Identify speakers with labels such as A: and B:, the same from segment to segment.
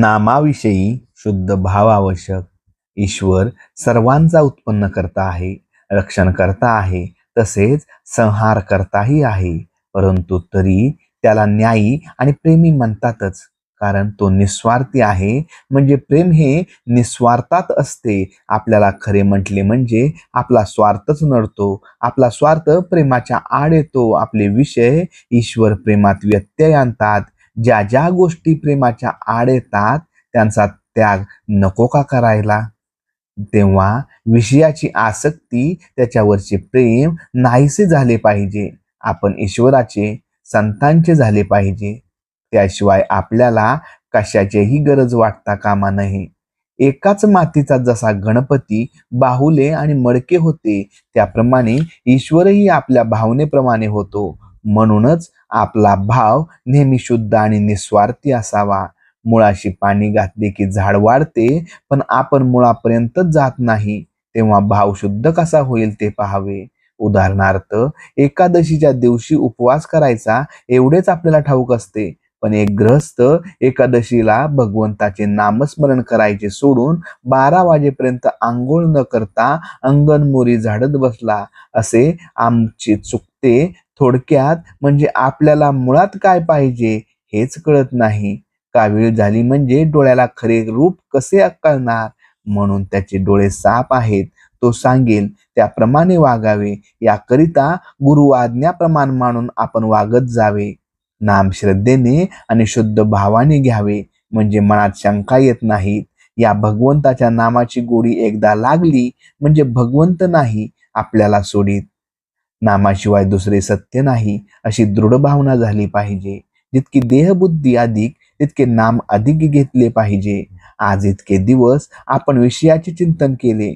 A: नामाविषयी शुद्ध भाव आवश्यक ईश्वर सर्वांचा उत्पन्न करता आहे रक्षण करता आहे तसेच संहार करताही आहे. परंतु तरी त्याला न्यायी आणि प्रेमी म्हणतातच कारण तो निस्वार्थी आहे. म्हणजे प्रेम हे निस्वार्थात असते. आपल्याला खरे म्हटले म्हणजे आपला स्वार्थच नडतो. आपला स्वार्थ प्रेमाच्या आड येतो. आपले विषय ईश्वर प्रेमात व्यत्यय आणतात. ज्या ज्या गोष्टी प्रेमाच्या आड येतात त्यांचा त्याग नको का करायला? तेव्हा विषयाची आसक्ती त्याच्यावरचे प्रेम नाहीसे झाले पाहिजे. आपण ईश्वराचे संतांचे झाले पाहिजे. त्याशिवाय आपल्याला कशाचीही गरज वाटता कामा नये. एकाच मातीचा जसा गणपती बाहुले आणि मडके होते त्याप्रमाणे ईश्वरही आपल्या भावनेप्रमाणे होतो. म्हणूनच आपला भाव नेहमी शुद्ध आणि निस्वार्थी असावा. मुळाशी पाणी घातले की झाड वाढते पण आपण मुळापर्यंतच जात नाही. तेव्हा भाव शुद्ध कसा होईल ते पाहावे. उदाहरणार्थ एकादशीच्या दिवशी उपवास करायचा एवढेच आपल्याला ठाऊक असते. पण एक ग्रहस्थ एकादशीला भगवंताचे नामस्मरण करायचे सोडून बारा वाजेपर्यंत आंघोळ न करता अंगणमोरी झाडत बसला. असे आमचे चुकते थोडक्यात म्हणजे आपल्याला मुळात काय पाहिजे हेच कळत नाही. कावीळ झाली म्हणजे डोळ्याला खरे रूप कसे कळणार? म्हणून त्याचे डोळे साप आहेत. तो सांगेल त्याप्रमाणे वागावे. याकरिता गुरु आज्ञाप्रमाण मानून आपण वागत जावे. नाम श्रद्धेने आणि शुद्ध भावाने घ्यावे. म्हणजे मनात शंका येत नाहीत. या भगवंताच्या नामाची गोडी एकदा लागली म्हणजे भगवंत नाही. आपल्याला सोडीत नामाशिवाय दुसरे सत्य नाही अशी दृढ भावना झाली पाहिजे. जितकी देहबुद्धी अधिक तितके नाम अधिक घेतले पाहिजे. आज इतके दिवस आपण विषयाचे चिंतन केले.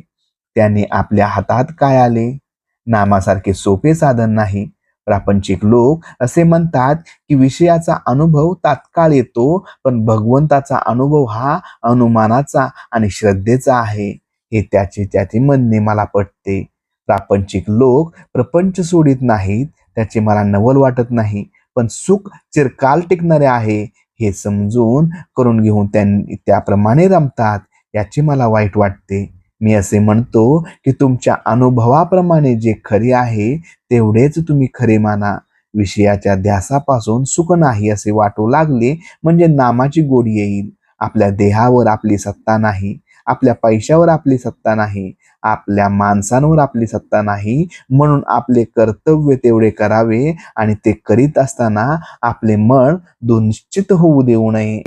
A: त्याने आपल्या हातात काय आले? नामासारखे सोपे साधन नाही. प्रापंचिक लोक असे म्हणतात की विषयाचा अनुभव तात्काळ येतो पण भगवंताचा अनुभव हा अनुमानाचा आणि श्रद्धेचा आहे. हे त्याचे त्याचे म्हणणे मला पटते. प्रापंचिक लोक प्रपंच सोडित नाहीत त्याचे मला नवल वाटत नाही. पण सुख चिरकाल टिकणारे आहे हे समजून करून घेऊन त्यांनी त्याप्रमाणे रमतात याचे मला वाईट वाटते. मी असे म्हणतो की तुमच्या अनुभवाप्रमाणे जे खरे आहे तेवढेच तुम्ही खरे माना. विषयाच्या ध्यासापासून सुख नाही असे वाटू लागले म्हणजे नामाची गोडी येईल. आपल्या देहावर आपली सत्ता नाही. आपल्या पैशावर आपली सत्ता नाही आपल्या माणसांवर आपली सत्ता नाही म्हणून आपले कर्तव्य तेवढे करावे आणि ते करीत असताना आपले मन दुनिश्चित होऊ देऊ नये.